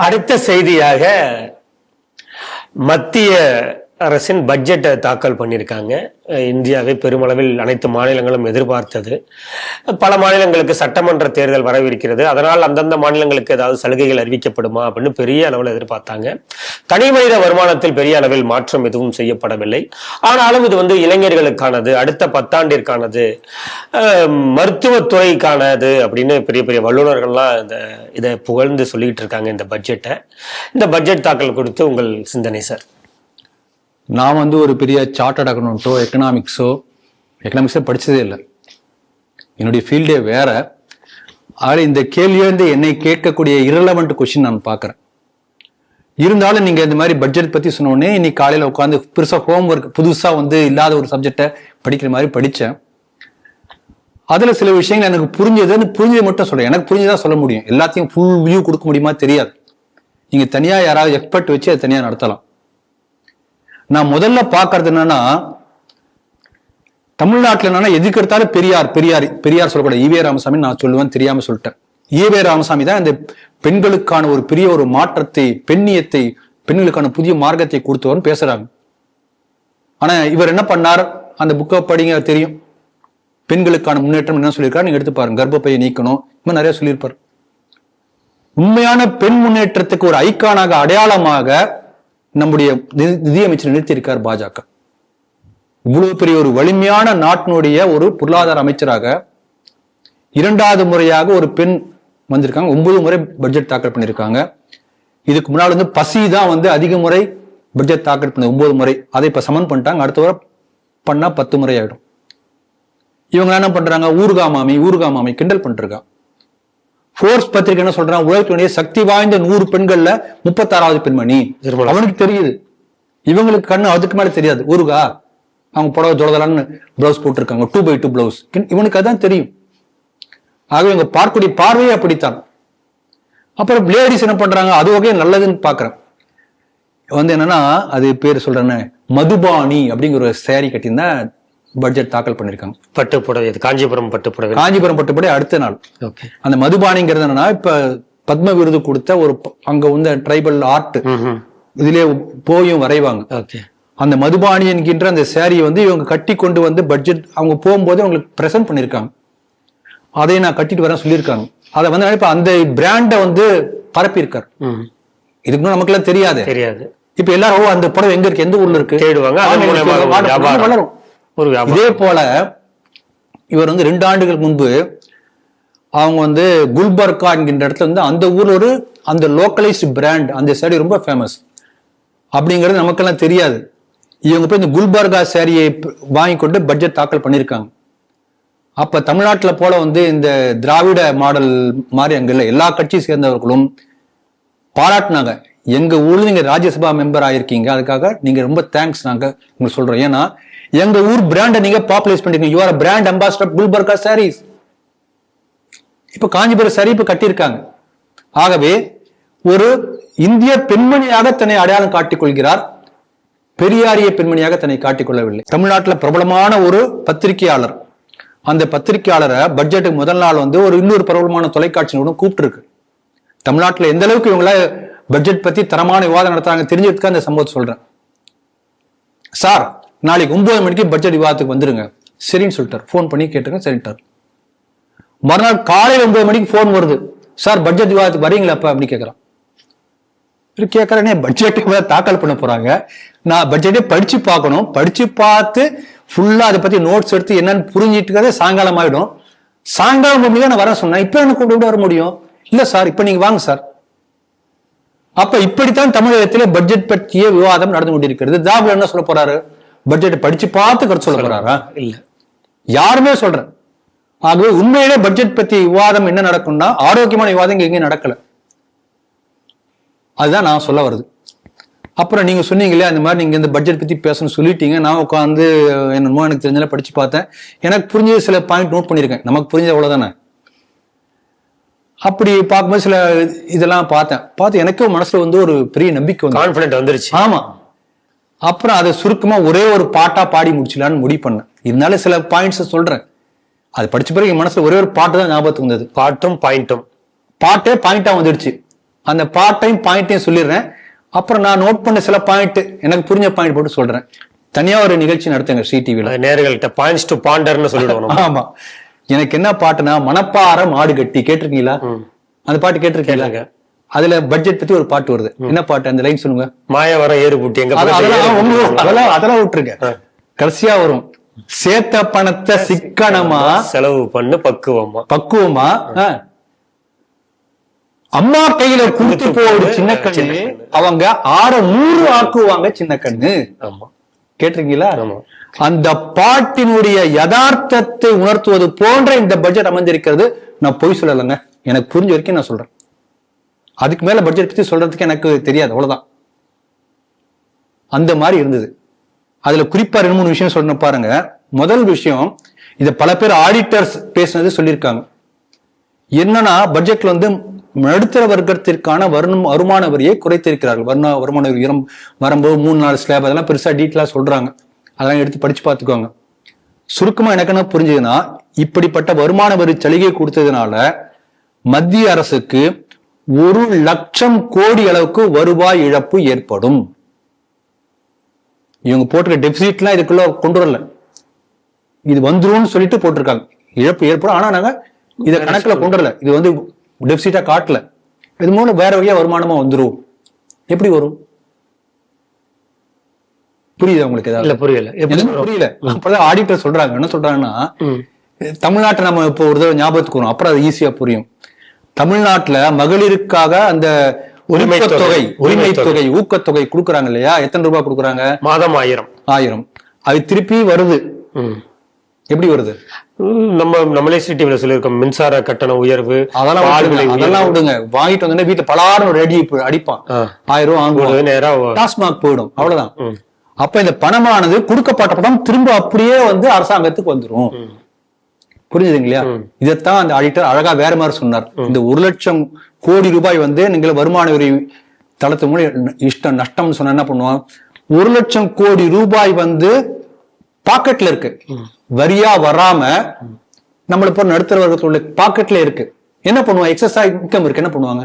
அடுத்த செய்தியாக மத்திய அரசின் பட்ஜெட்டை தாக்கல் பண்ணியிருக்காங்க இந்தியாவை பெருமளவில் அனைத்து மாநிலங்களும் எதிர்பார்த்தது. பல மாநிலங்களுக்கு சட்டமன்ற தேர்தல் வரவிருக்கிறது. அதனால் அந்தந்த மாநிலங்களுக்கு ஏதாவது சலுகைகள் அறிவிக்கப்படுமா அப்படின்னு பெரிய அளவில் எதிர்பார்த்தாங்க. தனி மனித வருமானத்தில் பெரிய அளவில் மாற்றம் எதுவும் செய்யப்படவில்லை. ஆனாலும் இது வந்து இளைஞர்களுக்கானது அடுத்த பத்தாண்டிற்கானது மருத்துவத்துறைக்கானது அப்படின்னு பெரிய பெரிய வல்லுநர்கள்லாம் இந்த இதை புகழ்ந்து சொல்லிக்கிட்டு இருக்காங்க இந்த பட்ஜெட்டை இந்த பட்ஜெட் தாக்கல் கொடுத்து உங்கள் சிந்தனை சார் நான் வந்து ஒரு பெரிய சார்ட்டர்ட் அக்கௌண்ட்டோ எக்கனாமிக்ஸோ எக்கனாமிக்ஸோ படித்ததே இல்லை. என்னுடைய ஃபீல்டே வேற. ஆனால் இந்த கேள்வியை வந்து என்னை கேட்கக்கூடிய இரலவெண்ட் கொஷின் நான் பார்க்குறேன். இருந்தாலும் நீங்கள் இந்த மாதிரி பட்ஜெட் பற்றி சொன்னோடனே இன்னைக்கு காலையில் உட்காந்து ஹோம் ஹோம்ஒர்க் புதுசாக வந்து இல்லாத ஒரு சப்ஜெக்டை படிக்கிற மாதிரி படித்தேன் அதில் சில விஷயங்கள் எனக்கு புரிஞ்சதுன்னு புரிஞ்சதை மட்டும் சொல்றேன். எனக்கு புரிஞ்சதா சொல்ல முடியும். எல்லாத்தையும் ஃபுல் வியூ கொடுக்க முடியுமா தெரியாது. நீங்கள் தனியாக யாராவது எக்ஸ்பர்ட் வச்சு அதை தனியாக நடத்தலாம். நான் முதல்ல பார்க்கறது என்னன்னா தமிழ்நாட்டில் என்னன்னா எதுக்கெடுத்தாலும் பெரியார் பெரியார் பெரியார் சொல்லக்கூடாது. ஈவே ராமசாமி நான் சொல்லுவேன் தெரியாம சொல்லிட்டேன். ஈவே ராமசாமி தான் இந்த பெண்களுக்கான ஒரு பெரிய ஒரு மாற்றத்தை பெண்ணியத்தை பெண்களுக்கான புதிய மார்க்கத்தை கொடுத்தவர்னு பேசுறாங்க. ஆனா இவர் என்ன பண்ணார்? அந்த புக்கை படிங்க தெரியும். பெண்களுக்கான முன்னேற்றம் என்ன சொல்லியிருக்காரு? நீங்க எடுத்து பாருங்க. கர்ப்பப்பையை நீக்கணும். இன்னும் நிறைய சொல்லியிருப்பார். உண்மையான பெண் முன்னேற்றத்துக்கு ஒரு ஐக்கானாக அடையாளமாக நம்முடைய நிதி- நிதியமைச்சர் நிறுத்தியிருக்கார் பாஜக. இவ்வளவு பெரிய ஒரு வலிமையான நாட்டினுடைய ஒரு பொருளாதார அமைச்சராக இரண்டாவது முறையாக ஒரு பெண் வந்திருக்காங்க. ஒன்பது முறை பட்ஜெட் தாக்கல் பண்ணியிருக்காங்க. இதுக்கு முன்னால் வந்து பசி தான் வந்து அதிக முறை பட்ஜெட் தாக்கல் பண்ண ஒன்பது முறை. அதை இப்ப சமன் பண்ணிட்டாங்க. அடுத்த முறை பண்ணா பத்து முறை ஆயிடும். இவங்க என்ன பண்றாங்க? ஊர்கா மாமி ஊர்கா மாமி கிண்டல் பண்ணிருக்காங்க ஃபோர்ஸ் பத்திரிகை என்ன சொல்றான்? உலகத்தினுடைய சக்தி வாய்ந்த நூறு பெண்கள்ல முப்பத்தாறாவது பெண்மணி. அவனுக்கு தெரியுது. இவங்களுக்கு கண்ணு அதுக்கு மேல தெரியாது. ஊருகா? அவங்க புடவை ஜொலதலான்னு பிளவுஸ் போட்டிருக்காங்க. டூ பை டூ பிளவுஸ் இவனுக்கு அதான் தெரியும். ஆகவே இவங்க பார்க்கக்கூடிய பார்வையே அப்படித்தான். அப்புறம் லேடிஸ் என்ன பண்றாங்க? அது வகை நல்லதுன்னு பாக்குறேன் வந்து என்னன்னா அது பேர் சொல்றேன்னு மதுபானி அப்படிங்கிற ஒரு சேரீ கட்டியிருந்தா பட்ஜெட் தாக்கல் பண்ணிருக்காங்க. பட்டு புடவை காஞ்சிபுரம் பட்டு புடவை காஞ்சிபுரம் பட்டுப்படி அடுத்த நாள். ஓகே. அந்த மதுபானிங்கிறது என்னன்னா இப்ப பத்ம விருது கொடுத்த ஒரு அங்க வந்து ட்ரைபல் ஆர்ட் இதுலயே போயும் வரைவாங்க. ஓகே. அந்த மதுபானி என்கின்ற அந்த சேரீயை வந்து இவங்க கட்டி கொண்டு வந்து பட்ஜெட் அவங்க போகும்போது அவங்களுக்கு பிரசன்ட் பண்ணிருக்காங்க. அதை நான் கட்டிட்டு வரேன் சொல்லியிருக்காங்க. அதை வந்து இப்ப அந்த பிராண்டை வந்து பரப்பியிருக்காரு. இதுக்கு நமக்கு எல்லாம் தெரியாது. தெரியாது. இப்ப எல்லாரும் "ஓ, அந்த புடவை எங்க இருக்கு? எந்த ஊர்ல இருக்கு? தேடுவாங்க வளரும். ஒரு இதே போல இவர் வந்து ரெண்டு ஆண்டுகள் முன்பு அவங்க வந்து குல்பர்கா என்கின்ற இடத்துல வந்து அந்த ஊர்ல ஒரு அந்த லோக்கலைஸ்ட் பிராண்ட் அந்த சேரீ ரொம்ப ஃபேமஸ் அப்படிங்கிறது நமக்கெல்லாம் தெரியாது. இவங்க போய் இந்த குல்பர்கா சேரீயை வாங்கி கொண்டு பட்ஜெட் தாக்கல் பண்ணியிருக்காங்க. அப்ப தமிழ்நாட்டில் போல வந்து இந்த திராவிட மாடல் மாதிரி அங்கே இல்லை. எல்லா கட்சியை சேர்ந்தவர்களும் பாராட்டினாங்க. எங்க ஊர்ல நீங்க ராஜ்யசபா மெம்பர் ஆயிருக்கீங்க. அதுக்காக நீங்க ரொம்ப தேங்க்ஸ் நாங்க உங்களுக்கு சொல்றோம். ஏன்னா எங்க ஊர் பிராண்டை நீங்க பாப்புலைஸ் பண்ணிருக்கீங்க you are brand ambassador Gulbarga sarees இப்ப காஞ்சிபுரம் சாரி இப்ப கட்டியிருக்காங்க. ஆகவே ஒரு இந்திய பெண்மணியாக தன்னை அடையாளம் காட்டிக் கொள்கிறார் பெரியாரிய பெண்மணியாக தன்னை காட்டிக் கொள்ளவில்லை பிரபலமான ஒரு பத்திரிகையாளர். அந்த பத்திரிகையாளரை பட்ஜெட்டுக்கு முதல் நாள் வந்து ஒரு இன்னொரு பிரபலமான தொலைக்காட்சி நிறுவனம் கூப்பிட்டுருக்கு. தமிழ்நாட்டில் எந்த அளவுக்கு இவங்கள பட்ஜெட் பத்தி தரமான விவாதம் நடத்துறாங்க தெரிஞ்சதுக்கு அந்த சம்பவத்தை சொல்றேன். சார் நாளைக்கு ஒன்பது மணிக்கு பட்ஜெட் விவாதத்துக்கு வந்துருங்க. சரின்னு சொல்லிட்டார். ஃபோன் பண்ணி கேட்டுங்க சரிட்டார் மறுநாள் காலை ஒன்பது மணிக்கு ஃபோன் வருது. சார் பட்ஜெட் விவாதத்துக்கு வரீங்களா அப்ப? அப்படின்னு கேட்கறான் இது கேட்கறேனே பட்ஜெட் தாக்கல் பண்ண போறாங்க? நான் பட்ஜெட்டே படிச்சு பார்க்கணும். படிச்சு பார்த்து ஃபுல்லா அதை பத்தி நோட்ஸ் எடுத்து என்னன்னு புரிஞ்சிட்டு சாயங்காலம் ஆயிடும். சாயங்காலம் மணி நான் வர சொன்னேன். இப்ப என்ன கூப்பிட்டு வர முடியும்? இல்ல சார் இப்ப நீங்க வாங்க சார் அப்ப இப்படித்தான் தமிழகத்திலே பட்ஜெட் பற்றிய விவாதம் நடந்து கொண்டிருக்கிறது. தாபுல் என்ன சொல்ல போறாரு? பட்ஜெட் படிச்சு பார்த்து கருத்து சொல்ல போறாரா? இல்ல. யாருமே சொல்றேன். ஆகவே உண்மையிலே பட்ஜெட் பத்தி விவாதம் என்ன நடக்கும்னா ஆரோக்கியமான விவாதம் இங்க எங்கேயும் நடக்கல. அதுதான் நான் சொல்ல வருது. அப்புறம் நீங்க சொன்னீங்களே அந்த மாதிரி நீங்க இந்த பட்ஜெட் பத்தி பேசணும்னு சொல்லிட்டீங்க. நான் உட்காந்து என்னமோ எனக்கு தெரிஞ்சல படிச்சு பார்த்தேன். எனக்கு புரிஞ்சது சில பாயிண்ட் நோட் பண்ணியிருக்கேன். நமக்கு புரிஞ்சது அவ்வளவுதானே? அப்படி பார்க்கும்போது சில இதெல்லாம் பார்த்தேன். பார்த்து எனக்கும் மனசுல வந்து ஒரு பெரிய நம்பிக்கை வந்து கான்பிடன்ட் வந்துருச்சு. ஆமா. அப்புறம் அதை சுருக்கமா ஒரே ஒரு பாட்டா பாடி முடிச்சலான்னு முடிவு பண்ணேன். இருந்தாலும் சில பாயிண்ட்ஸ் சொல்றேன். அது படிச்ச பிறகு என் மனசுல ஒரே ஒரு பாட்டு தான் ஞாபகத்துக்கு வந்தது. பாட்டும் பாயிண்ட்டும் பாட்டே பாயிண்டா வந்துடுச்சு. அந்த பார்ட் டைம் பாயிண்ட்டையும் சொல்லிடுறேன். அப்புறம் நான் நோட் பண்ண சில பாயிண்ட் எனக்கு புரிஞ்ச பாயிண்ட் போட்டு சொல்றேன். தனியா ஒரு நிகழ்ச்சி நடத்துங்க ஸ்ரீ டிவில நேர்கள்ட்ட பாயிண்ட்ஸ் டு பாண்டர்னு சொல்லிடுவோம் நம்ம. ஆமா. எனக்கு என்ன பாட்டுனா மணப்பாறை மாடு கட்டி கேட்டிருக்கீங்களா. அந்த பாட்டு கேட்டிருக்கீங்களா. அதுல பட்ஜெட் பத்தி ஒரு பாட்டு வருது. என்ன பாட்டு? அந்த லைன் சொல்லுங்க. மாயவரம் ஏறு பூட்டி எங்க அதெல்லாம் ஏறு. அதெல்லாம் விட்டுருங்க. கடைசியா வரும். சேர்த்த பணத்தை சிக்கனமா? செலவு பண்ணு பக்குவமா. பக்குவமா. அம்மா கையில குடுத்து போடு சின்ன கண்ணு. அவங்க ஆற நூறு ஆக்குவாங்க சின்ன கண்ணு. கேட்டிருக்கீங்களா. அந்த பாட்டினுடைய யதார்த்தத்தை உணர்த்துவது போன்ற இந்த பட்ஜெட் அமைஞ்சிருக்கிறது நான் பொய் சொல்லலைங்க. எனக்கு புரிஞ்ச வரைக்கும் நான் சொல்றேன். அதுக்கு மேலே பட்ஜெட் பற்றி சொல்கிறதுக்கு எனக்கு தெரியாது அவ்வளோதான் அந்த மாதிரி இருந்தது. அதில் குறிப்பாக ரெண்டு மூணு விஷயம் சொல்லணும் பாருங்க. முதல் விஷயம் இதை பல பேர் ஆடிட்டர்ஸ் பேசினது சொல்லியிருக்காங்க. என்னன்னா பட்ஜெட்ல வந்து நடுத்தர வர்க்கத்திற்கான வருணம் வருமான வரியை குறைத்திருக்கிறார்கள். வருமான வருமான வரி உயரம் வரும்போது மூணு நாலு ஸ்லாப் அதெல்லாம் பெருசாக டீட்டெயிலாக சொல்கிறாங்க அதெல்லாம் எடுத்து படித்து பார்த்துக்கோங்க. சுருக்கமாக எனக்கு என்ன புரிஞ்சதுன்னா இப்படிப்பட்ட வருமான வரி சலுகை கொடுத்ததுனால மத்திய அரசுக்கு ஒரு லட்சம் கோடி அளவுக்கு வருவாய் இழப்பு ஏற்படும். இவங்க போட்டிருக்க டெபிசிட்லாம் இதுக்குள்ள கொண்டு வரல. இது வந்துரும்னு சொல்லிட்டு போட்டிருக்காங்க. இழப்பு ஏற்படும். ஆனா நாங்க இத கணக்குல கொண்டு வரல. இது வந்து டெபிசிட்டா காட்டல. இது மூலம் வேற வழியா வருமானமா வந்துரும். எப்படி வரும்? புரியுதா உங்களுக்கு ஏதாவது? புரியல. புரியல. அப்பதான் ஆடிட்டர் சொல்றாங்க. என்ன சொல்றாங்கன்னா. தமிழ்நாட்டை நம்ம இப்போ ஒரு தடவை ஞாபகத்துக்கு வரும். அப்புறம் அது ஈஸியா புரியும். தமிழ்நாட்டுல மகளிருக்காக அந்த உரிமை தொகை, உரிமை தொகை. ஊக்கத்தொகை கொடுக்குறாங்க இல்லையா? எத்தனை ரூபாய் கொடுக்குறாங்க? மாதம் ஆயிரம். ஆயிரம். அது திருப்பி வருது. எப்படி வருது? நம்ம நம்மளே சிடிவில சொல்லியிருக்கோம். மின்சார கட்டண உயர்வு அதெல்லாம் அதெல்லாம் விடுங்க வாங்கிட்டு வந்தோடனே வீட்டுல பலாரம் ஒரு அடி அடிப்பான். ஆயிரம் ரூபாய் வாங்குவான். உயர்வு நேரா வ- டாஸ்மாக் போயிடும். அவ்வளவுதான். அப்ப இந்த பணமானது கொடுக்கப்பட்ட பணம் திரும்ப அப்படியே வந்து அரசாங்கத்துக்கு வந்துரும். ம். புரிஞ்சுதுங்களா இதைத்தான் அந்த ஆடிட்டர் அழகா வேற மாதிரி சொன்னார். இந்த ஒரு லட்சம் கோடி ரூபாய் வந்து நீங்கள் வருமான வரி தளத்து மூலம் இஷ்டம் நஷ்டம்னு சொன்னா என்ன பண்ணுவான் ஒரு லட்சம் கோடி ரூபாய் வந்து பாக்கெட்ல இருக்கு. வரியா வராம நம்மள போற நடுத்தர வர்க்கத்துல பாக்கெட்ல இருக்கு. என்ன பண்ணுவாங்க? எக்ஸசா இன்கம் இருக்கு. என்ன பண்ணுவாங்க?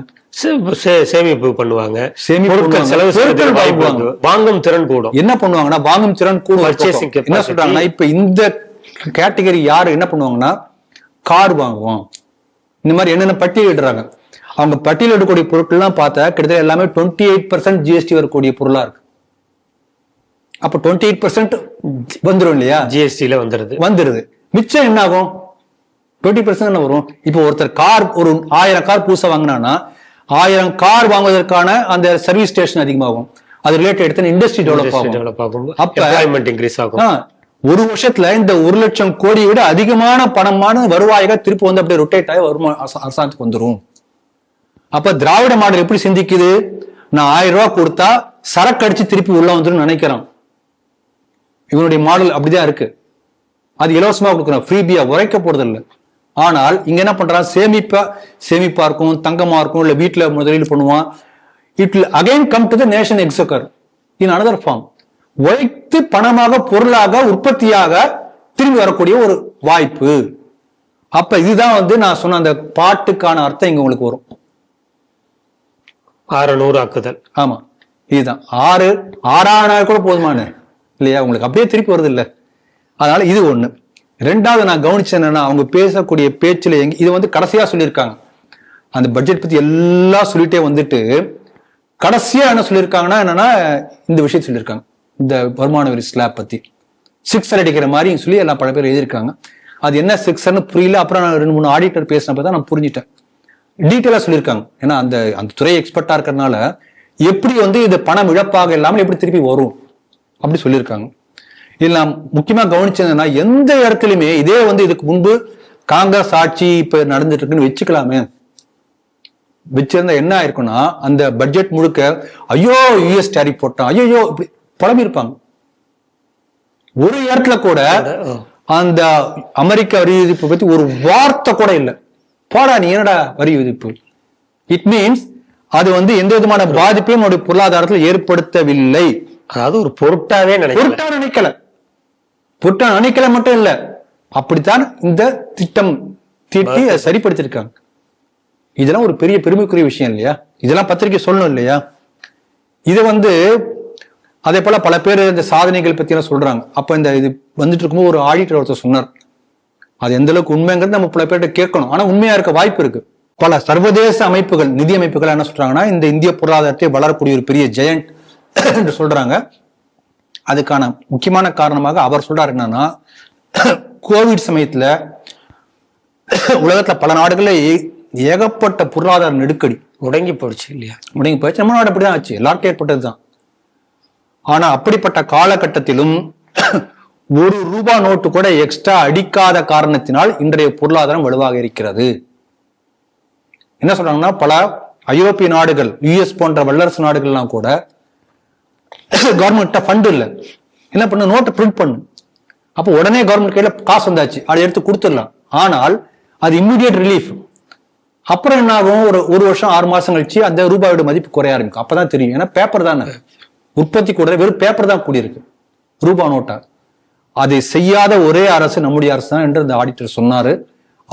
சேமிப்பு பண்ணுவாங்க. சேமிப்பு. செலவு வாய்ப்பு. வாங்கும் திறன் கூடும். என்ன பண்ணுவாங்கன்னா வாங்கும் திறன் கூட Purchasing என்ன. சொல்றாங்கன்னா இப்ப இந்த கேட்டகரி யாரு என்ன பண்ணுவாங்கன்னா கார் வாங்குவோம் இந்த மாதிரி என்னென்ன பட்டியலிடுறாங்க அவங்க பட்டியலிடக்கூடிய பொருட்கள்லாம் பார்த்தா கிட்டத்தட்ட எல்லாமே டுவெண்ட்டி எயிட் பர்சன்ட் ஜிஎஸ்டி வரக்கூடிய பொருளா இருக்கு. அப்ப டுவெண்ட்டி எயிட் பர்சன்ட் வந்துரும் இல்லையா? ஜிஎஸ்டில வந்துருது. வந்துருது. மிச்சம் என்ன ஆகும்? டுவெண்ட்டி பர்சன்ட் வரும்? இப்போ ஒருத்தர் கார் ஒரு ஆயிரம் கார் புதுசா வாங்கினான்னா ஆயிரம் கார் வாங்குவதற்கான அந்த சர்வீஸ் ஸ்டேஷன் அதிகமாகும். அது ரிலேட்டட் எடுத்து இண்டஸ்ட்ரி டெவலப் ஆகும். டெவலப் ஆகும். அப்ப- எம்ப்ளாய்மெண்ட் இன்க்ரீஸ் ஆகும். ஒரு வருஷத்துல இந்த ஒரு லட்சம் கோடியை விட அதிகமான பணமான வருவாயாக திருப்பி வந்து அப்படியே ரொட்டேட் ஆகி வருமா அரசாங்கத்துக்கு வந்துடும் அப்ப திராவிட மாடல் எப்படி சிந்திக்குது? நான் ஆயிரம் ரூபாய் கொடுத்தா சரக்கு அடிச்சு திருப்பி உள்ள வந்துடும் நினைக்கிறேன். இவனுடைய மாடல் அப்படிதான் இருக்கு. அது இலவசமா கொடுக்குறான் ஃப்ரீபியா உரைக்க போறது இல்லை ஆனால் இங்க என்ன பண்றான்? சேமிப்பா சேமிப்பா இருக்கும் தங்கமா இருக்கும் இல்ல வீட்டுல முதலீடு பண்ணுவான். It will again come to the nation exactly in another form உழைத்து பணமாக பொருளாக உற்பத்தியாக திரும்பி வரக்கூடிய ஒரு வாய்ப்பு. அப்ப இதுதான் வந்து நான் சொன்ன அந்த பாட்டுக்கான அர்த்தம் இங்க உங்களுக்கு வரும். அறநூறு ஆக்குதல் ஆமா. இதுதான். ஆறு ஆறாயிரம் கூட போதுமான. இல்லையா? உங்களுக்கு அப்படியே திருப்பி வருது இல்ல அதனால இது ஒண்ணு. ரெண்டாவது நான் கவனிச்சேன் என்னன்னா அவங்க பேசக்கூடிய பேச்சுல எங்க இது வந்து கடைசியா சொல்லியிருக்காங்க. அந்த பட்ஜெட் பத்தி எல்லாம் சொல்லிட்டே வந்துட்டு கடைசியா என்ன சொல்லியிருக்காங்கன்னா என்னன்னா இந்த விஷயத்தை சொல்லியிருக்காங்க. இந்த வருமான வரி ஸ்லாப் பத்தி. சிக்ஸர் அடிக்கிற மாதிரி சொல்லி எல்லாம் பல பேர் எழுதியிருக்காங்க. அது என்ன சிக்ஸர்னு புரியல. அப்புறம் நான் ரெண்டு மூணு ஆடிட்டர் பேசினப்ப தான் நான் புரிஞ்சிட்டேன். டீட்டெயிலாக சொல்லியிருக்காங்க. ஏன்னா அந்த அந்த துறை எக்ஸ்பர்ட்டாக இருக்கிறதுனால எப்படி வந்து இது பணம் இழப்பாக இல்லாமல் எப்படி திருப்பி வரும்? அப்படி சொல்லியிருக்காங்க. இதில் நான் முக்கியமாக கவனிச்சதுன்னா எந்த இடத்துலையுமே இதே வந்து இதுக்கு முன்பு காங்கிரஸ் ஆட்சி இப்போ நடந்துட்டு இருக்குன்னு வச்சுக்கலாமே. வச்சிருந்தா என்ன ஆயிருக்கும்னா அந்த பட்ஜெட் முழுக்க ஐயோ யூஎஸ் டேரிஃப் போட்டான். ஐயோ இப்படி புலம்பிருப்பாங்க ஒரு இடத்துல கூட அந்த அமெரிக்க வரி விதிப்பு பத்தி ஒரு வார்த்தை கூட இல்ல. போடா நீ என்னடா வரி விதிப்பு? இட் மீன்ஸ் அது வந்து எந்த விதமான பாதிப்பையும் நம்முடைய பொருளாதாரத்துல ஏற்படுத்தவில்லை. அதாவது ஒரு பொருட்டாவே பொருட்டா நினைக்கல. பொருட்டா நினைக்கல மட்டும் இல்ல. அப்படித்தான் இந்த திட்டம் தீட்டி அதை சரிப்படுத்திருக்காங்க இதெல்லாம் ஒரு பெரிய பெருமைக்குரிய விஷயம் இல்லையா? இதெல்லாம் பத்திரிக்கை சொல்லணும் இல்லையா? இதை வந்து அதே போல பல பேர் இந்த சாதனைகள் பத்தி எல்லாம் சொல்றாங்க. அப்ப இந்த இது வந்துட்டு இருக்கும்போது ஒரு ஆடிட்டர் ஒருத்தர் சொன்னார். அது எந்த அளவுக்கு உண்மைங்கிறது நம்ம பல பேர்கிட்ட கேட்கணும். ஆனா உண்மையா இருக்க வாய்ப்பு இருக்கு. பல சர்வதேச அமைப்புகள் நிதி அமைப்புகள் என்ன சொல்றாங்கன்னா இந்த இந்திய பொருளாதாரத்தை வளரக்கூடிய ஒரு பெரிய ஜெயண்ட் என்று சொல்றாங்க. அதுக்கான முக்கியமான காரணமாக அவர் சொல்றாரு என்னன்னா கோவிட் சமயத்துல உலகத்துல பல நாடுகள்ல ஏகப்பட்ட பொருளாதார நெருக்கடி. முடங்கி போயிடுச்சு இல்லையா? முடிஞ்சு போயிடுச்சு நம்ம நாடு அப்படிதான் ஆச்சு. எல்லாருக்கும் ஏற்பட்டதுதான். ஆனா அப்படிப்பட்ட காலகட்டத்திலும் ஒரு ரூபா நோட்டு கூட எக்ஸ்ட்ரா அடிக்காத காரணத்தினால் இன்றைய பொருளாதாரம் வலுவாக இருக்கிறது. என்ன சொல்றாங்கன்னா பல ஐரோப்பிய நாடுகள் யுஎஸ் போன்ற வல்லரசு நாடுகள்லாம் கூட கவர்மெண்ட்ட ஃபண்ட் இல்லை. என்ன பண்ணு? நோட்டை பிரிண்ட் பண்ணு. அப்போ உடனே கவர்மெண்ட் கையில காசு வந்தாச்சு. அதை எடுத்து கொடுத்துடலாம். ஆனால் அது இம்மிடியட் ரிலீஃப் அப்புறம் என்ன ஆகும் ஒரு ஒரு வருஷம் ஆறு மாசம் கழிச்சு அந்த ரூபாயோட மதிப்பு குறைய ஆரம்பிக்கும். அப்பதான் தெரியும். ஏன்னா பேப்பர் தானே. உற்பத்தி கூட வெறும் பேப்பர் தான் கூடியிருக்கு. ரூபா நோட்டா. அதை செய்யாத ஒரே அரசு நம்முடைய அரசு தான் என்று இந்த ஆடிட்டர் சொன்னாரு.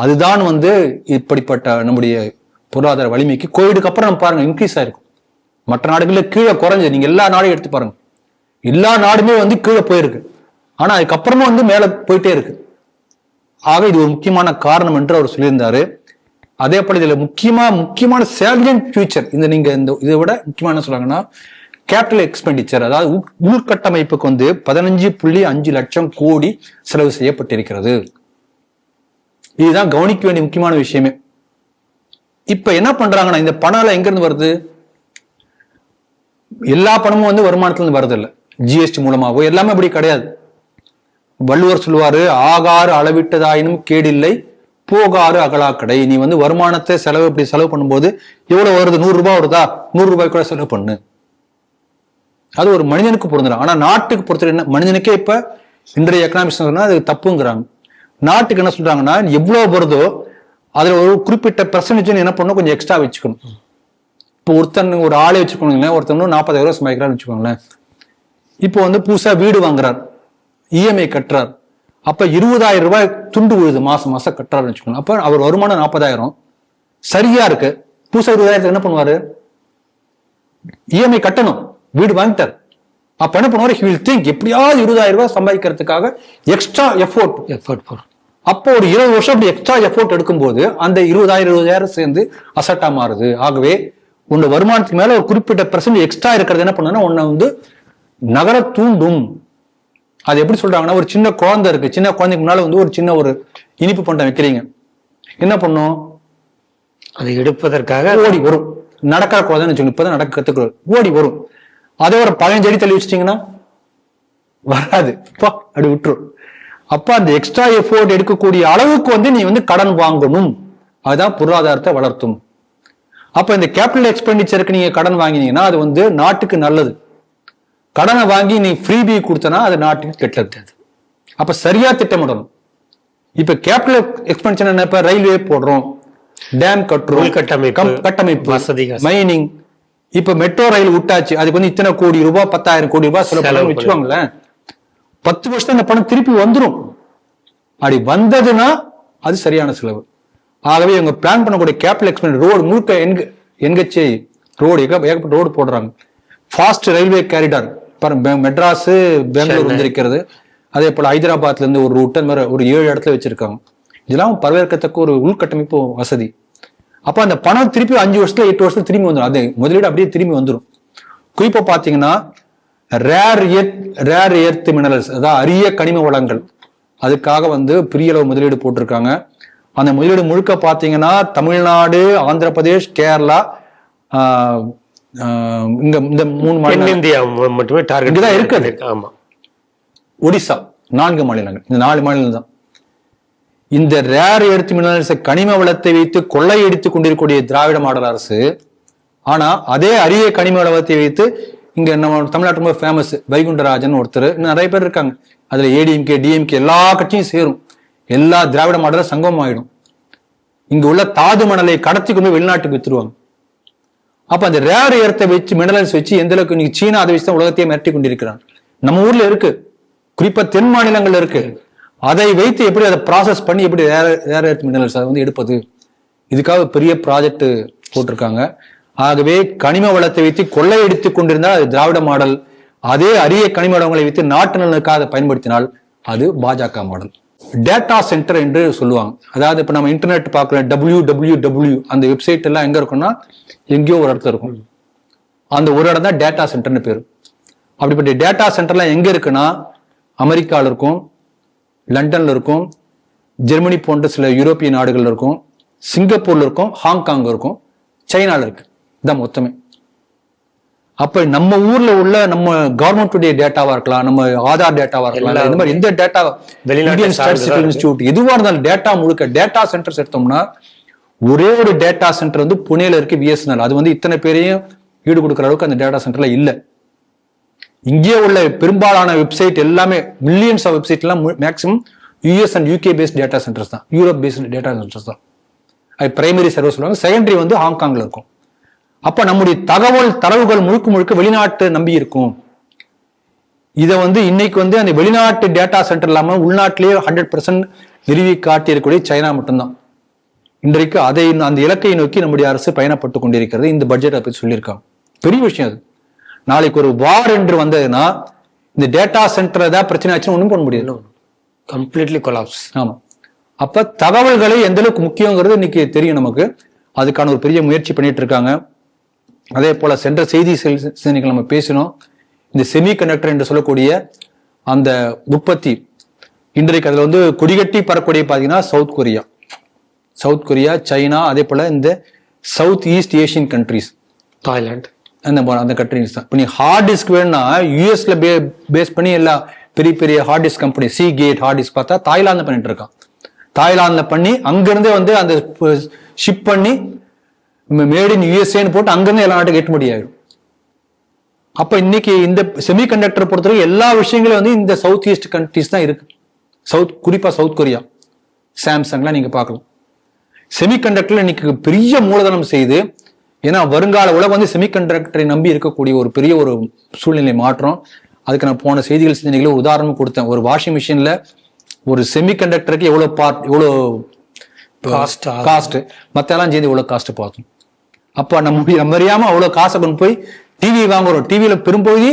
அதுதான் வந்து இப்படிப்பட்ட நம்முடைய பொருளாதார வலிமைக்கு கோவிடுக்கு அப்புறம் நம்ம பாருங்க இன்க்ரீஸ் ஆயிருக்கும். மற்ற நாடுகளில் கீழே குறைஞ்சு நீங்க எல்லா நாடையும் எடுத்து பாருங்க. எல்லா நாடுமே வந்து கீழே போயிருக்கு. ஆனா அதுக்கப்புறமும் வந்து மேல போயிட்டே இருக்கு. ஆக இது ஒரு முக்கியமான காரணம் என்று அவர் சொல்லியிருந்தாரு. அதே போல இதுல முக்கியமா முக்கியமான சேலஞ்சிங் ஃபியூச்சர் இந்த நீங்க இந்த இதை விட முக்கியமான என்ன சொல்றாங்கன்னா கேபிட்டல் எக்ஸ்பெண்டிச்சர் அதாவது உள்கட்டமைப்புக்கு வந்து பதினஞ்சு புள்ளி அஞ்சு லட்சம் கோடி செலவு செய்யப்பட்டிருக்கிறது. இதுதான் கவனிக்க வேண்டிய முக்கியமான விஷயமே. இப்ப என்ன பண்றாங்கன்னா இந்த பணம் எல்லாம் எங்க இருந்து வருது? எல்லா பணமும் வந்து வருமானத்துல இருந்து வருது ஜிஎஸ்டி மூலமாகவோ எல்லாமே அப்படி கிடையாது. வள்ளுவர் சொல்லுவாரு ஆகாறு அளவிட்டதாயினும் கேடில்லை போகாறு அகலாக்கடை. நீ வந்து வருமானத்தை செலவு இப்படி செலவு பண்ணும்போது எவ்வளவு வருது? நூறு ரூபாய் வருதா? நூறு ரூபாய் கூட செலவு பண்ணு. அது ஒரு மனிதனுக்கு பொருந்துடும் ஆனா நாட்டுக்கு பொறுத்தவரை என்ன மனிதனுக்கே இப்ப இன்றைய எக்கனாமிக்ஸ் சொன்னா அது தப்புங்கிறாங்க. நாட்டுக்கு என்ன சொல்றாங்கன்னா எவ்வளவு வருதோ அதுல ஒரு குறிப்பிட்ட பர்சன்டேஜ் என்ன பண்ணணும் கொஞ்சம் எக்ஸ்ட்ரா வச்சுக்கணும். இப்போ ஒருத்தன் ஒரு ஆளை வச்சுக்கோங்களேன் ஒருத்தன் நாற்பதாயிரம் ரூபாய் சம்பாதிக்கிறான்னு வச்சுக்கோங்களேன். இப்போ வந்து புதுசா வீடு வாங்குறார் இஎம்ஐ கட்டுறார். அப்ப இருபதாயிரம் ரூபாய் துண்டு விழுது மாசம் மாசம் கட்டுறாருன்னு வச்சுக்கோங்க அப்ப அவர் வருமானம் நாற்பதாயிரம் சரியா இருக்கு. புதுசா இருபதாயிரத்துக்கு என்ன பண்ணுவாரு? இஎம்ஐ கட்டணும். வீடு வாங்கிட்டார். அப்ப என்ன பண்ணுவாரு? ஹி வில் திங்க் எப்படியாவது இருபதாயிரம் ரூபாய் சம்பாதிக்கிறதுக்காக எக்ஸ்ட்ரா எஃபோர்ட் எஃபர்ட் போடுறோம் அப்போ ஒரு இருபது வருஷம் அப்படி எக்ஸ்ட்ரா எஃபோர்ட் எடுக்கும்போது அந்த இருபதாயிரம் இருபதாயிரம் சேர்ந்து அசட்டா மாறுது. ஆகவே உன்னோட வருமானத்துக்கு மேல ஒரு குறிப்பிட்ட பெர்சன்ட் எக்ஸ்ட்ரா இருக்கிறது. என்ன பண்ணுன்னா உன்னை வந்து நகர தூண்டும். அது எப்படி சொல்றாங்கன்னா ஒரு சின்ன குழந்தை இருக்கு. சின்ன குழந்தைக்கு முன்னால வந்து ஒரு சின்ன ஒரு இனிப்பு பண்டம் வைக்கிறீங்க. என்ன பண்ணும்? அதை எடுப்பதற்காக ஓடி வரும். நடக்கிற குழந்தைன்னு வச்சுக்கோங்க. இப்பதான் நடக்க கத்துக்கிறோம். ஓடி வரும். அதே ஒரு பதினஞ்சு அடி தள்ளி வச்சிட்டீங்கன்னா வராது. போ அப்படி விட்டுரும் அப்ப அந்த எக்ஸ்ட்ரா எஃபோர்ட் எடுக்கக்கூடிய அளவுக்கு வந்து நீ வந்து கடன் வாங்கணும். அதுதான் பொருளாதாரத்தை வளர்த்தும். அப்ப இந்த கேபிட்டல் எக்ஸ்பெண்டிச்சருக்கு நீங்க கடன் வாங்கினீங்கன்னா அது வந்து நாட்டுக்கு நல்லது. கடனை வாங்கி நீ ஃப்ரீபி கொடுத்தனா அது நாட்டுக்கு கெட்டது. அப்ப சரியா திட்டமிடணும். இப்ப கேபிட்டல் எக்ஸ்பென்ஷன் என்ன இப்ப? ரயில்வே போடுறோம். டேம் கட்டுறோம். உள்கட்டமைப்பு, கம்- கட்டமைப்பு. வசதிகள். மைனிங் இப்ப மெட்ரோ ரயில் விட்டாச்சு. அதுக்கு வந்து இத்தனை கோடி ரூபாய் பத்தாயிரம் கோடி ரூபாய் செலவு வச்சுக்கோங்களேன். பத்து வருஷம் இந்த பணம் திருப்பி வந்துரும். அப்படி வந்ததுன்னா அது சரியான செலவு. ஆகவே இவங்க பிளான் பண்ணக்கூடிய கேபிட்டல் எக்ஸ்பெண்ட் ரோடு முழுக்க என்க என்கச்சே ரோடு ஏகப்பட்ட ரோடு போடுறாங்க. Fast railway corridor Madras Bangalore வந்திருக்கிறது. அதே போல ஹைதராபாத்ல இருந்து ஒரு ரூட் ஒரு ஏழு இடத்துல வச்சிருக்காங்க. இதெல்லாம் பரவேற்கத்தக்க ஒரு உள்கட்டமைப்பு வசதி. அப்ப அந்த பணம் திருப்பி அஞ்சு வருஷத்துல எட்டு வருஷத்துல திரும்பி வந்துடும் அது முதலீடு அப்படியே திரும்பி வந்துடும் குறிப்பா பாத்தீங்கன்னா rare earth rare earth minerals அதாவது அரிய கனிம வளங்கள். அதுக்காக வந்து பெரிய அளவு முதலீடு போட்டிருக்காங்க. அந்த முதலீடு முழுக்க பாத்தீங்கன்னா தமிழ்நாடு ஆந்திர பிரதேஷ் கேரளா இங்க இந்த மூணு மாநிலம் மட்டுமே டார்கெட் இங்கதான் இருக்குது. ஆமா. ஒடிசா நான்கு மாநிலங்கள். இந்த நாலு மாநிலம் தான் இந்த ரேர் எடுத்து மினரல்ஸ் கனிம வளத்தை வைத்து கொள்ளையடித்துக் கொண்டிருக்கக்கூடிய திராவிட மாடல் அரசு. ஆனா அதே அரிய கனிம வளத்தை வைத்து இங்க நம்ம தமிழ்நாட்டு ரொம்ப ஃபேமஸ் வைகுண்டராஜன் ஒருத்தர். நிறைய பேர் இருக்காங்க. அதுல ஏடிஎம்கே டிஎம்கே எல்லா கட்சியும் சேரும். எல்லா திராவிட மாடலும் சங்கமம் ஆயிடும். இங்க உள்ள தாது மணலை கடத்தி கொண்டு போய் வெளிநாட்டுக்கு வித்துருவாங்க. அப்ப அந்த ரேர் எர்த்தை வச்சு மினரல்ஸ் வச்சு எந்த அளவுக்கு நீங்க சீனா அதை வச்சு தான் உலகத்தையே மிரட்டி கொண்டிருக்கிறான் நம்ம ஊர்ல இருக்கு. குறிப்பா தென் மாநிலங்கள்ல இருக்கு. அதை வைத்து எப்படி அதை ப்ராசஸ் பண்ணி எப்படி ரேர் ரேர் எர்த் மினரல்ஸ் அதை வந்து எடுப்பது? இதுக்காக பெரிய ப்ராஜெக்ட் போட்டிருக்காங்க. ஆகவே கனிம வளத்தை வைத்து கொள்ளையடித்து கொண்டிருந்தால் அது திராவிட மாடல். அதே அரிய கனிம வளங்களை வைத்து நாட்டு நலனுக்காக அதை பயன்படுத்தினால் அது பாஜக மாடல். டேட்டா சென்டர் என்று சொல்லுவாங்க. அதாவது இப்ப நம்ம இன்டர்நெட் பார்க்குற டபிள்யூ டபிள்யூ டபிள்யூ அந்த வெப்சைட் எல்லாம் எங்க இருக்கும்னா எங்கேயோ ஒரு இடத்துல இருக்கும். அந்த ஒரு இடம் தான் டேட்டா சென்டர்னு பேர். அப்படிப்பட்ட டேட்டா சென்டர்லாம் எங்க இருக்குன்னா அமெரிக்காவில் இருக்கும். லண்டன்ல இருக்கும் ஜெர்மனி போன்ற சில யூரோப்பிய நாடுகள்ல இருக்கும் சிங்கப்பூர்ல இருக்கும் ஹாங்காங் இருக்கும் சைனால இருக்கு இதான் மொத்தமே. அப்ப நம்ம ஊர்ல உள்ள நம்ம கவர்மெண்ட்டுடைய டேட்டாவா இருக்கலாம் நம்ம ஆதார் டேட்டாவா இருக்கலாம் இந்த மாதிரி எந்த டேட்டா இந்தியன் ஸ்டாட்டிஸ்டிக்கல் இன்ஸ்டியூட் எதுவா இருந்தாலும் டேட்டா முழுக்க டேட்டா சென்டர்ஸ் எடுத்தோம்னா ஒரே ஒரு டேட்டா சென்டர் வந்து புனேல இருக்கு பிஎஸ்என்எல் அது வந்து இத்தனை பேரையும் ஈடு கொடுக்குற அளவுக்கு அந்த டேட்டா சென்டர்ல இல்ல. இங்கே உள்ள பெரும்பாலான வெப்சைட் எல்லாமே மில்லியன்ஸ் ஆஃப் வெப்சைட் எல்லாம் maximum US and UK based data centres தான். யூரோப் பேஸ்ட் டேட்டா சென்டர்ஸ் தான். அது பிரைமரி சர்வீஸ் சொல்லுவாங்க. செகண்டரி வந்து ஹாங்காங்ல இருக்கும். அப்ப நம்முடைய தகவல் தரவுகள் முழுக்க முழுக்க வெளிநாட்டு நம்பி இருக்கும். இதை வந்து இன்னைக்கு வந்து அந்த வெளிநாட்டு டேட்டா சென்டர் இல்லாம உள்நாட்டிலேயே ஹண்ட்ரட் பர்சன்ட் நிறுவி காட்டியிருக்கக்கூடிய சைனா மட்டும்தான். இன்றைக்கு அதை அந்த இலக்கை நோக்கி நம்முடைய அரசு பயணப்பட்டு கொண்டிருக்கிறது. இந்த பட்ஜெட் அப்படி சொல்லியிருக்காங்க. பெரிய விஷயம் அது. நாளைக்கு ஒரு வார் என்று வந்ததுன்னா இந்த டேட்டா சென்டர் ஏதாவது பிரச்சனை ஆச்சுன்னு ஒண்ணும் பண்ண முடியாது. கம்ப்ளீட்லி கொலாப்ஸ் ஆமா. அப்ப தகவல்களை எந்த அளவுக்கு முக்கியங்கிறது இன்னைக்கு தெரியும் நமக்கு. அதுக்கான ஒரு பெரிய முயற்சி பண்ணிட்டு இருக்காங்க. அதே போல சென்ற செய்தி செய்திகள் நம்ம பேசினோம். இந்த செமி கண்டக்டர் என்று சொல்லக்கூடிய அந்த உற்பத்தி இன்றைக்கு அதுல வந்து கொடிகட்டி பறக்கூடிய பாத்தீங்கன்னா South Korea. South Korea China அதே போல இந்த South East Asian countries Thailand. அந்த அந்த கண்ட்ரிஸ் தான் இப்போ நீ ஹார்ட் டிஸ்க் வேணும்னா யூஎஸ்ல பே பேஸ் பண்ணி எல்லா பெரிய பெரிய hard disk company Seagate hard disk பார்த்தா தாய்லாந்து பண்ணிட்டு இருக்கான். தாய்லாந்துல பண்ணி அங்கிருந்தே வந்து அந்த ஷிப் பண்ணி மேட் இன் யூஎஸ்ஏன்னு போட்டு அங்கிருந்து எல்லா நாட்டுக்கு ஏற்றுமதி ஆயிடும் அப்போ இன்னைக்கு இந்த செமிகண்டக்டர் பொறுத்தவரைக்கும் எல்லா விஷயங்களும் வந்து இந்த சவுத் ஈஸ்ட் கண்ட்ரிஸ் தான் இருக்கு. சவுத் குறிப்பா சவுத் கொரியா. சாம்சங்லாம் நீங்க பார்க்கலாம். செமிகண்டக்டர்ல இன்னைக்கு பெரிய மூலதனம் செய்து ஏன்னா வருங்கால உலகம் வந்து செமிகண்டக்டரை நம்பி இருக்கக்கூடிய ஒரு பெரிய ஒரு சூழ்நிலை மாற்றம். அதுக்கு நான் போன செய்திகள் சிந்தனைகளை ஒரு உதாரணம் கொடுத்தேன். ஒரு வாஷிங் மிஷின்ல ஒரு செமிகண்டக்டருக்கு எவ்வளவு பார்ட் ஆகும். காஸ்ட் மத்த எல்லாம் சேர்ந்து எவ்வளவு காஸ்ட் பார்த்தோம் அப்ப நம்ம நம்ம அறியாம அவ்வளவு காசை கொண்டு போய் டிவி வாங்குறோம். டிவியில பெரும்பகுதி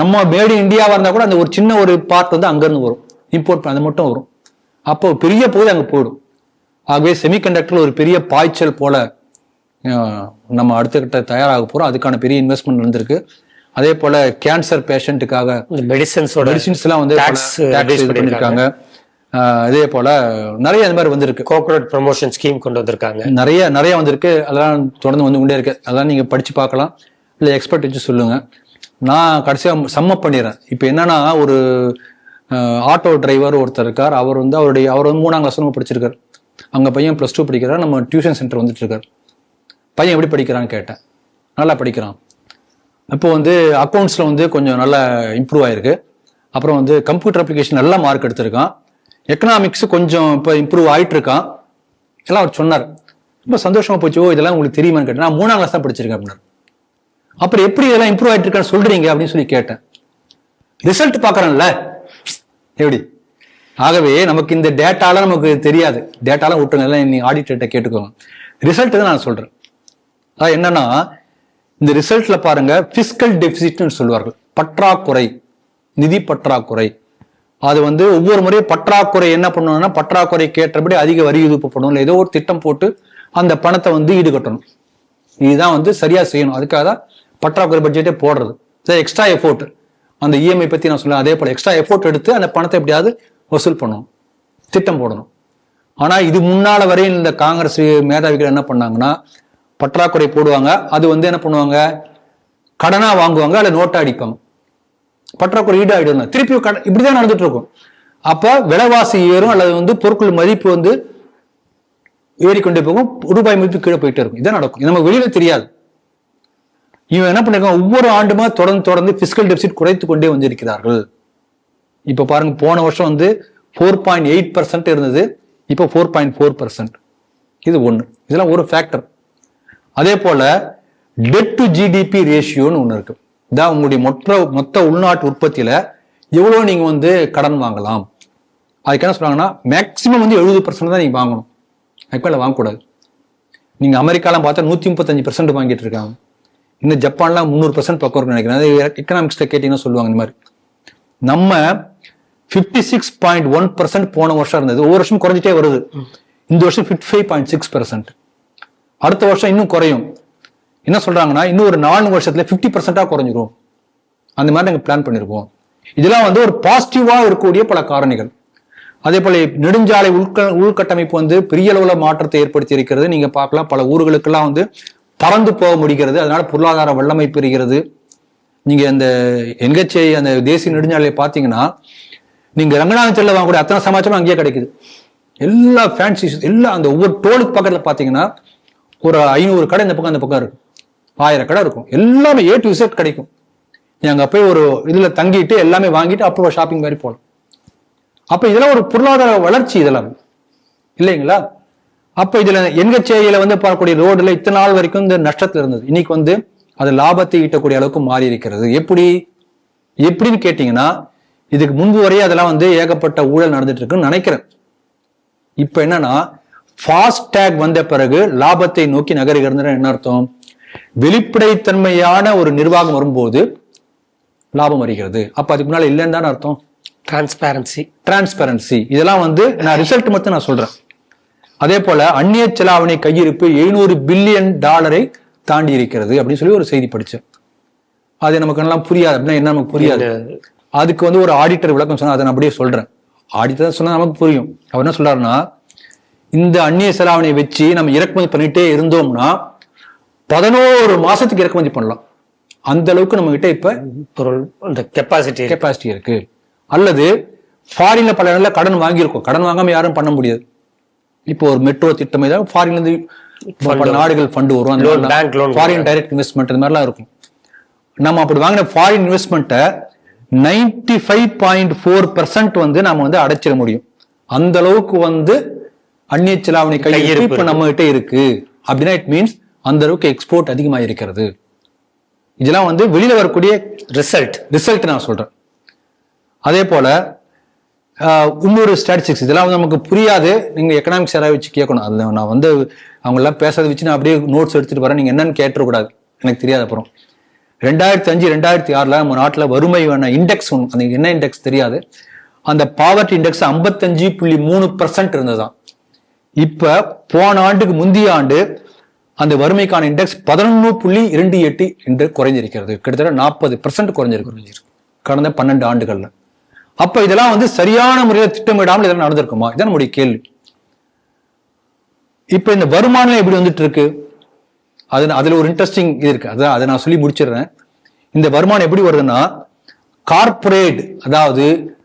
நம்ம மேடு இந்தியாவா இருந்தா கூட அந்த ஒரு சின்ன ஒரு பார்ட் வந்து அங்க இருந்து வரும் இம்போர்ட் அது மட்டும் வரும். அப்போ பெரிய பகுதி அங்க போயிடும். ஆகவே செமிகண்டக்டர்ல ஒரு பெரிய பாய்ச்சல் போல நம்ம அடுத்த கட்ட தயாராக போறோம். அதுக்கான பெரிய இன்வெஸ்ட்மெண்ட் நடந்திருக்கு. அதே போல கேன்சர் பேஷண்ட்டுக்காக மெடிசன்ஸோட மெடிசின்ஸ் எல்லாம் வந்து இது அஹ், இதே போல நிறைய இந்த மாதிரி வந்திருக்கு. கோஆபரேட் ப்ரமோஷன் ஸ்கீம் கொண்டு வந்திருக்காங்க. நிறைய நிறைய வந்திருக்கு. அதெல்லாம் தொடர்ந்து வந்து கொண்டே இருக்கு. அதெல்லாம் நீங்க படிச்சு பார்க்கலாம். இல்ல எக்ஸ்பர்ட் வச்சு சொல்லுங்க. நான் கடைசியா சம்மப் பண்ணிடுறேன். இப்போ என்னன்னா ஒரு ஆட்டோ டிரைவர் ஒருத்தர் இருக்கார். அவர் வந்து அவருடைய அவர் வந்து மூணாம் கிளாஸ் படிச்சிருக்காரு. அங்க பையன் ப்ளஸ் டூ படிக்கிறார். நம்ம டியூஷன் சென்டர் வந்துட்டு இருக்காரு. பையன் எப்படி படிக்கிறான்னு கேட்டேன். நல்லா படிக்கிறான். இப்போ வந்து அக்கௌண்ட்ஸில் வந்து கொஞ்சம் நல்லா இம்ப்ரூவ் ஆயிருக்கு. அப்புறம் வந்து கம்ப்யூட்டர் அப்ளிகேஷன் நல்லா மார்க் எடுத்திருக்கான். எக்கனாமிக்ஸ் கொஞ்சம் இப்போ இம்ப்ரூவ் ஆகிட்டு இருக்கான் எல்லாம் அவர் சொன்னார். ரொம்ப சந்தோஷமா போச்சு. ஓ இதெல்லாம் உங்களுக்கு தெரியுமான்னு கேட்டேன். நான் மூணாம் கிளாஸ் தான் படிச்சிருக்கேன் அப்படின்னாரு. அப்புறம் எப்படி இதெல்லாம் இம்ப்ரூவ் ஆகிட்டு இருக்கான்னு சொல்றீங்க அப்படின்னு சொல்லி கேட்டேன். ரிசல்ட் பார்க்குறேன்ல. எப்படி? ஆகவே நமக்கு இந்த டேட்டாலாம் நமக்கு தெரியாது. டேட்டாலாம் விட்டுருங்க. எல்லாம் நீ ஆடிட்டர்கிட்ட கேட்டுக்கோங்க. ரிசல்ட் தான் நான் சொல்றேன். அதான் என்னன்னா இந்த ரிசல்ட்ல பாருங்க பிசிக்கல் டெபிசிட்னு சொல்லுவார்கள். பற்றாக்குறை நிதி பற்றாக்குறை. அது வந்து ஒவ்வொரு முறையும் பற்றாக்குறை என்ன பண்ணணும்னா பற்றாக்குறைக்கு ஏற்றபடி அதிக வரி விதிக்கப்படும் இல்லை ஏதோ ஒரு திட்டம் போட்டு அந்த பணத்தை வந்து ஈடுகட்டணும். இதுதான் வந்து சரியா செய்யணும். அதுக்காக தான் பற்றாக்குறை பட்ஜெட்டே போடுறது. எக்ஸ்ட்ரா எஃபோர்ட் அந்த இஎம்ஐ பத்தி நான் சொல்ல அதே போல எக்ஸ்ட்ரா எஃபோர்ட் எடுத்து அந்த பணத்தை எப்படியாவது வசூல் பண்ணணும். திட்டம் போடணும். ஆனா இது முன்னால வரையும் இந்த காங்கிரஸ் மேதாவிகள் என்ன பண்ணாங்கன்னா பற்றாக்குறை போடுவாங்க. அது வந்து என்ன பண்ணுவாங்க? கடனா வாங்குவாங்க அல்ல நோட்டா அடிப்பாங்க. பற்றாக்குறை ஈடு திருப்பி கடன் இப்படிதான் நடந்துட்டு இருக்கும் அப்ப விலைவாசி ஏறும் அல்லது வந்து பொருட்கள் மதிப்பு வந்து ஏறிக்கொண்டே போகும். ரூபாய் மதிப்பு கீழே போயிட்டே இருக்கும். இதான் நடக்கும். இது நமக்கு வெளியில தெரியாது. இவன் என்ன பண்ணிருக்கான்? ஒவ்வொரு ஆண்டுமா தொடர்ந்து தொடர்ந்து பிசிக்கல் டெபிசிட் குறைத்து கொண்டே வந்திருக்கிறார்கள். இப்ப பாருங்க போன வருஷம் வந்து ஃபோர் பாயிண்ட் எயிட் பர்சன்ட் இருந்தது. இப்போ ஃபோர் பாயிண்ட் ஃபோர் பர்சன்ட் இது ஒன்று இதெல்லாம் ஒரு ஃபேக்டர் அதே போல டெட் டு ஜிடிபி ரேஷியோன்னு ஒன்று இருக்கு. இதான் உங்களுடைய மொத்த மொத்த உள்நாட்டு உற்பத்தியில எவ்வளோ நீங்க வந்து கடன் வாங்கலாம். அதுக்கு என்ன சொல்றாங்கன்னா மேக்சிமம் வந்து எழுபது பர்சன்ட் தான் நீங்க வாங்கணும். அதுக்கு வாங்கக்கூடாது. நீங்க அமெரிக்காலாம் பார்த்தா நூத்தி முப்பத்தஞ்சு பர்சன்ட் வாங்கிட்டு இருக்காங்க. இன்னும் ஜப்பான்லாம் முந்நூறு பர்சன்ட் பக்கம் இருக்குன்னு நினைக்கிறேன். அது எக்கனாமிக்ஸ்ல கேட்டீங்கன்னா சொல்லுவாங்க இந்த மாதிரி. நம்ம fifty six point one percent போன வருஷம் இருந்தது. ஒவ்வொரு வருஷம் குறைஞ்சிட்டே வருது. இந்த வருஷம் fifty five point six percent அடுத்த வருஷம் இன்னும் குறையும். என்ன சொல்றாங்கன்னா இன்னும் ஒரு நாலு வருஷத்துல ஃபிஃப்டி பர்சன்டா குறைஞ்சிரும். அந்த மாதிரி நாங்கள் பிளான் பண்ணியிருக்கோம் இதெல்லாம் வந்து ஒரு பாசிட்டிவா இருக்கக்கூடிய பல காரணிகள். அதே போல நெடுஞ்சாலை உள்க உள்கட்டமைப்பு வந்து பெரிய அளவுல மாற்றத்தை ஏற்படுத்தி இருக்கிறது. நீங்க பார்க்கலாம் பல ஊர்களுக்கெல்லாம் வந்து பறந்து போக முடிகிறது. அதனால பொருளாதார வல்லமை பெறுகிறது. நீங்க அந்த எங்கச்சே அந்த தேசிய நெடுஞ்சாலையை பார்த்தீங்கன்னா நீங்க ரங்கநாதத்தில் வாங்கக்கூடிய அத்தனை சமாச்சாரம் அங்கேயே கிடைக்குது. எல்லா ஃபேன்சி எல்லா அந்த ஒவ்வொரு டோலுக்கு பக்கத்துல பாத்தீங்கன்னா ஒரு ஐநூறு கடை இந்த பக்கம் அந்த பக்கம் இருக்கும். ஆயிரம் கடை இருக்கும். எல்லாமே ஏ டு விசிட் கிடைக்கும். நீ அங்கே போய் ஒரு இதில் தங்கிட்டு எல்லாமே வாங்கிட்டு அப்புறம் ஷாப்பிங் மாதிரி போகலாம். அப்போ இதெல்லாம் ஒரு பொருளாதார வளர்ச்சி இதெல்லாம். இல்லைங்களா? அப்போ இதில் எங்கள் சேவையில் வந்து பார்க்கக்கூடிய ரோடில் இத்தனை நாள் வரைக்கும் இந்த நஷ்டத்தில் இருந்தது. இன்னைக்கு வந்து அது லாபத்தை ஈட்டக்கூடிய அளவுக்கு மாறி இருக்கிறது. எப்படி? எப்படின்னு கேட்டிங்கன்னா இதுக்கு முன்பு வரையே அதெல்லாம் வந்து ஏகப்பட்ட ஊழல் நடந்துட்டு இருக்குன்னு நினைக்கிறேன். இப்போ என்னன்னா ஃபாஸ்டேக் வந்த பிறகு லாபத்தை நோக்கி நகருகிறது என்ன அர்த்தம்? வெளிப்படைத்தன்மையான ஒரு நிர்வாகம் வரும்போது லாபம் வருகிறது. அப்ப அதுக்கு முன்னால இல்லைன்னு தானே அர்த்தம்? டிரான்ஸ்பேரன்சி டிரான்ஸ்பரன்சி இதெல்லாம் வந்து நான் ரிசல்ட் மட்டும் நான் சொல்றேன். அதே போல அந்நிய செலாவணி கையிருப்பு எழுநூறு பில்லியன் டாலரை தாண்டி இருக்கிறது அப்படின்னு சொல்லி ஒரு செய்தி படிச்சேன். அது நமக்கு எல்லாம் புரியாது. அப்படின்னா என்ன நமக்கு புரியாது? அதுக்கு வந்து ஒரு ஆடிட்டர் விளக்கம் சொன்னா அதை நான் அப்படியே சொல்றேன். ஆடிட்டர் சொன்னா நமக்கு புரியும். அவர் என்ன சொல்றாருன்னா இந்த அந்நிய செலாவணியை வச்சு நம்ம இறக்குமதி பண்ணிட்டே இருந்தோம்னா பதினோரு மாசத்துக்கு இறக்குமதி பண்ணலாம். அந்த அளவுக்கு நம்ம கிட்ட இப்ப பொருள் அந்த கெப்பாசிட்டி கெப்பாசிட்டி இருக்கு. அல்லது ஃபாரின்ல பல இடத்துல கடன் வாங்கியிருக்கோம். கடன் வாங்காம யாரும் பண்ண முடியாது. இப்போ ஒரு மெட்ரோ திட்டம் ஏதாவது ஃபாரின்ல இருந்து பல நாடுகள் ஃபண்டு வரும். loan ஃபாரின் டைரக்ட் இன்வெஸ்ட்மெண்ட் இந்த மாதிரிலாம் இருக்கும். நம்ம அப்படி வாங்கின foreign இன்வெஸ்ட்மெண்ட்டை ninety five point four percent வந்து நாம வந்து அடைச்சிட முடியும். அந்த அளவுக்கு வந்து அந்நிய செலாவணி கையிருப்பு இப்ப நம்ம கிட்ட இருக்கு. அப்படின்னா இட் மீன்ஸ் அந்த அளவுக்கு எக்ஸ்போர்ட் அதிகமாக இருக்கிறது இதெல்லாம் வந்து வெளியில வரக்கூடிய ரிசல்ட் ரிசல்ட் நான் சொல்றேன். அதே போல இன்னொரு ஸ்டாட்டிஸ்டிக்ஸ் இதெல்லாம் வந்து நமக்கு புரியாது. நீங்க எக்கனாமிக்ஸ் யாராவது வச்சு கேட்கணும். அதுல நான் வந்து அவங்க எல்லாம் பேசுறதை வச்சு நான் அப்படியே நோட்ஸ் எடுத்துட்டு வரேன். நீங்க என்னன்னு கேட்டுறக்கூடாது. எனக்கு தெரியாது அப்புறம். ரெண்டாயிரத்தி அஞ்சு ரெண்டாயிரத்தி ஆறுல நம்ம நாட்டுல வறுமை இண்டெக்ஸ் ஒன்று அந்த என்ன இண்டெக்ஸ் தெரியாது. அந்த பாவர்ட்டி இண்டெக்ஸ் ஐம்பத்தஞ்சு புள்ளி மூணு பர்சன்ட் இருந்ததுதான். இப்ப போன ஆண்டுக்கு முந்தைய ஆண்டு அந்த வறுமைக்கான இண்டெக்ஸ் பதினொன்று புள்ளி இரண்டு எட்டு என்று குறைஞ்சிருக்கிறது. கிட்டத்தட்ட நாற்பது பெர்சன்ட் குறைஞ்சிருக்கு. கடந்த பன்னெண்டு ஆண்டுகள்ல. அப்ப இதெல்லாம் வந்து சரியான முறையில் திட்டமிடாமல் இதெல்லாம் நடந்திருக்குமா? இதான் நம்முடைய கேள்வி. இப்ப இந்த வருமானம் எப்படி வந்துட்டு இருக்கு? அது அதுல ஒரு இன்ட்ரெஸ்டிங் இது இருக்கு. அதான் அதை நான் சொல்லி முடிச்சிடுறேன். இந்த வருமானம் எப்படி வருதுன்னா கார்ப்பரேட் அதாவது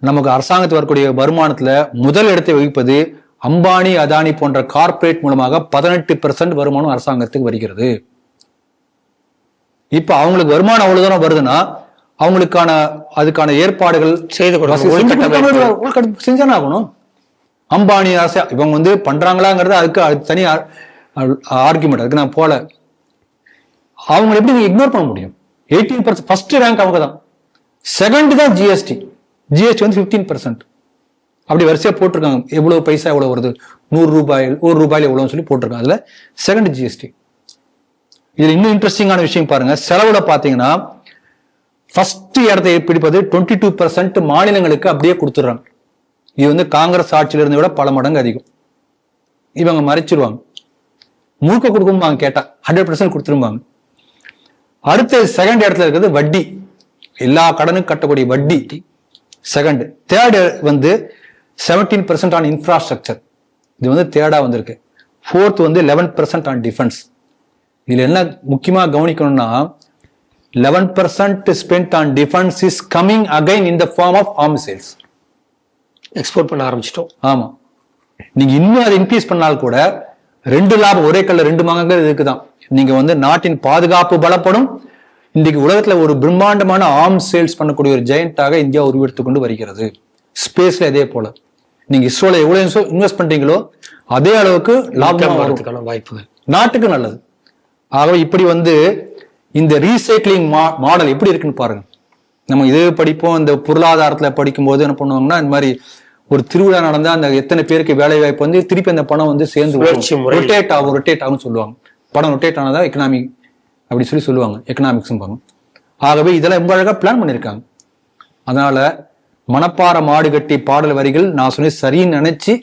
நமக்கு அரசாங்கத்துக்கு வரக்கூடிய வருமானத்துல முதல் இடத்தை வகிப்பது அம்பானி அதானி போன்ற கார்ப்பரேட் மூலமாக பதினெட்டு பெர்சன்ட் வருமானம் அரசாங்கத்துக்கு வருகிறது. இப்ப அவங்களுக்கு வருமானம் அவ்வளவு தூரம் வருதுன்னா அவங்களுக்கான அதுக்கான ஏற்பாடுகள் செய்து செஞ்சானே ஆகணும். அம்பானி அரசு இவங்க வந்து பண்றாங்களாங்கிறது அதுக்கு அது தனி ஆர்குமெண்ட் அதுக்கு நான் போல. அவங்க எப்படி இக்னோர் பண்ண முடியும்? எயிட்டீன் பர்சன்ட் ஃபர்ஸ்ட் ரேங்க் அவங்க தான் செகண்ட் தான் ஜிஎஸ்டி ஜிஎஸ்டி வந்து ஃபிஃப்டீன் பர்சன்ட் அப்படி வரிசையாக போட்டிருக்காங்க. எவ்வளோ பைசா எவ்வளோ வருது? நூறு ரூபாய் ஒரு ரூபாயில எவ்வளோன்னு சொல்லி போட்டிருக்காங்க. அதில் செகண்ட் ஜிஎஸ்டி இதில் இன்னும் இன்ட்ரெஸ்டிங்கான விஷயம் பாருங்க. செலவில் பார்த்தீங்கன்னா ஃபர்ஸ்ட் இடத்தை பிடிப்பது டுவெண்ட்டி டூ பர்சன்ட் மாநிலங்களுக்கு அப்படியே கொடுத்துட்றாங்க. இது வந்து காங்கிரஸ் ஆட்சியிலிருந்து விட பல மடங்கு அதிகம். இவங்க மறைச்சிருவாங்க. முழுக்க கொடுக்கும்பாங்க கேட்டா. ஹண்ட்ரட் பர்சன்ட் கொடுத்துருவாங்க அடுத்த செகண்ட் இடத்துல இருக்கிறது வட்டி. எல்லா கடனுக்கு கட்டக்கூடிய வட்டி. செகண்ட் தேர்டு வந்து செவன்டீன் பர்சன்ட் ஆன் இன்ஃப்ராஸ்ட்ரக்சர் இது வந்து தேர்டா வந்திருக்கு. ஃபோர்த் வந்து லெவன் பர்சன்ட் ஆன் டிஃபென்ஸ் இதுல என்ன முக்கியமா கவனிக்கணும்னா eleven percent spend on defence is coming again in the form of arm sales export பண்ண ஆரம்பிச்சிட்டோம். ஆமா. நீங்க இன்னும் அதை இன்க்ரீஸ் பண்ணால் கூட ரெண்டு லாபம் ஒரே கல்ல ரெண்டு மகங்கள் இருக்குதான் நீங்க வந்து நாட்டின் பாதுகாப்பு பலப்படும். இன்றைக்கு உலகத்துல ஒரு பிரம்மாண்டமான ஆர்ம் சேல்ஸ் பண்ணக்கூடிய ஒரு ஜெயண்டாக இந்தியா உருவெடுத்துக் கொண்டு வருகிறது. ஸ்பேஸ்ல இதே போல. நீங்க இஸ்ரோல எவ்வளவு இன்வெஸ்ட் பண்றீங்களோ அதே அளவுக்கு லாபம் வரதுக்கான வாய்ப்புகள். நாட்டுக்கு நல்லது. ஆகவே இப்படி வந்து இந்த ரீசைக்ளிங் மாடல் எப்படி இருக்குன்னு பாருங்க. நம்ம இது படிப்போம் இந்த பொருளாதாரத்துல படிக்கும்போது என்ன பண்ணுவாங்கன்னா இந்த மாதிரி ஒரு திருவிழா நடந்தா அந்த எத்தனை பேருக்கு வேலை வாய்ப்பு வந்து திருப்பி அந்த பணம் வந்து சேர்ந்து. ரொட்டேட் ஆகும் ரொட்டேட் ஆகும்னு சொல்லுவாங்க. பணம் ரொட்டேட் ஆனதா எக்கனாமிக் அப்படி சொல்லி சொல்லுவாங்க எக்கனாமிக்ஸ் பணம் ஆகவே இதெல்லாம் ரொம்ப அழகா பிளான் பண்ணியிருக்காங்க. அதனால மணப்பாறை மாடு கட்டி பாடல் வரிகள் நான் சொன்னது சரின்னு நினைச்சு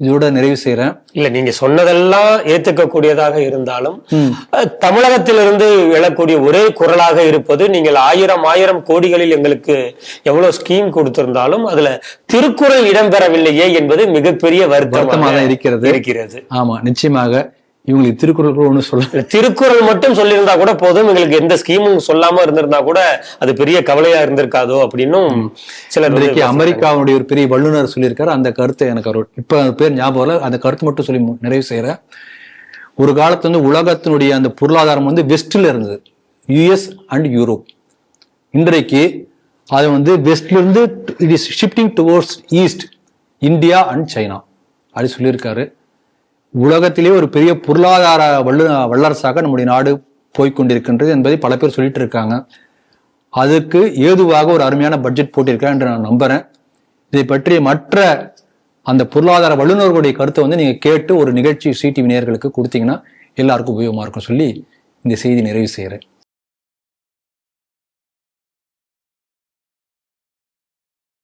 இதோட நிறைவு செய்றேன் இல்ல நீங்க சொன்னதெல்லாம் ஏத்துக்கக்கூடியதாக இருந்தாலும் ம். அஹ், தமிழகத்திலிருந்து எழக்கூடிய ஒரே குரலாக இருப்பது நீங்கள் ஆயிரம் ஆயிரம் கோடிகளில் எங்களுக்கு எவ்வளவு ஸ்கீம் கொடுத்திருந்தாலும் அதுல திருக்குறள் இடம்பெறவில்லையே என்பது மிகப்பெரிய வருத்தமாக இருக்கிறது. இருக்கிறது ஆமா நிச்சயமாக இவங்களுக்கு திருக்குறள் கூட ஒன்றும் சொல்ல திருக்குறள் மட்டும் சொல்லியிருந்தா கூட போதும். எங்களுக்கு எந்த ஸ்கீமும் சொல்லாம இருந்திருந்தா கூட அது பெரிய கவலையா இருந்திருக்காதோ அப்படின்னும் வந்து இன்றைக்கு அமெரிக்காவுடைய ஒரு பெரிய வல்லுநர் சொல்லியிருக்காரு. அந்த கருத்தை எனக்கு அவர் இப்ப பேர் ஞாபகம் அந்த கருத்து மட்டும் சொல்லி நிறைவு செய்யறேன் ஒரு காலத்துல வந்து உலகத்தினுடைய அந்த பொருளாதாரம் வந்து வெஸ்ட்ல இருந்தது. யுஎஸ் அண்ட் யூரோப் இன்றைக்கு அது வந்து வெஸ்ட்ல இருந்து it is shifting towards East India and China அப்படி சொல்லியிருக்காரு. உலகத்திலே ஒரு பெரிய பொருளாதார வல்லு வல்லரசாக நம்முடைய நாடு போய்க்கொண்டிருக்கின்றது என்பதை பல பேர் சொல்லிட்டு இருக்காங்க. அதுக்கு ஏதுவாக ஒரு அருமையான பட்ஜெட் போட்டிருக்கேன் என்று நான் நம்புறேன். இதை பற்றி மற்ற அந்த பொருளாதார வல்லுநர்களுடைய கருத்தை வந்து நீங்கள் கேட்டு ஒரு நிகழ்ச்சி சிடிவி நேர்களுக்கு கொடுத்தீங்கன்னா எல்லாருக்கும் உபயோகமாக இருக்கும் சொல்லி இந்த செய்தி நிறைவு செய்கிறேன்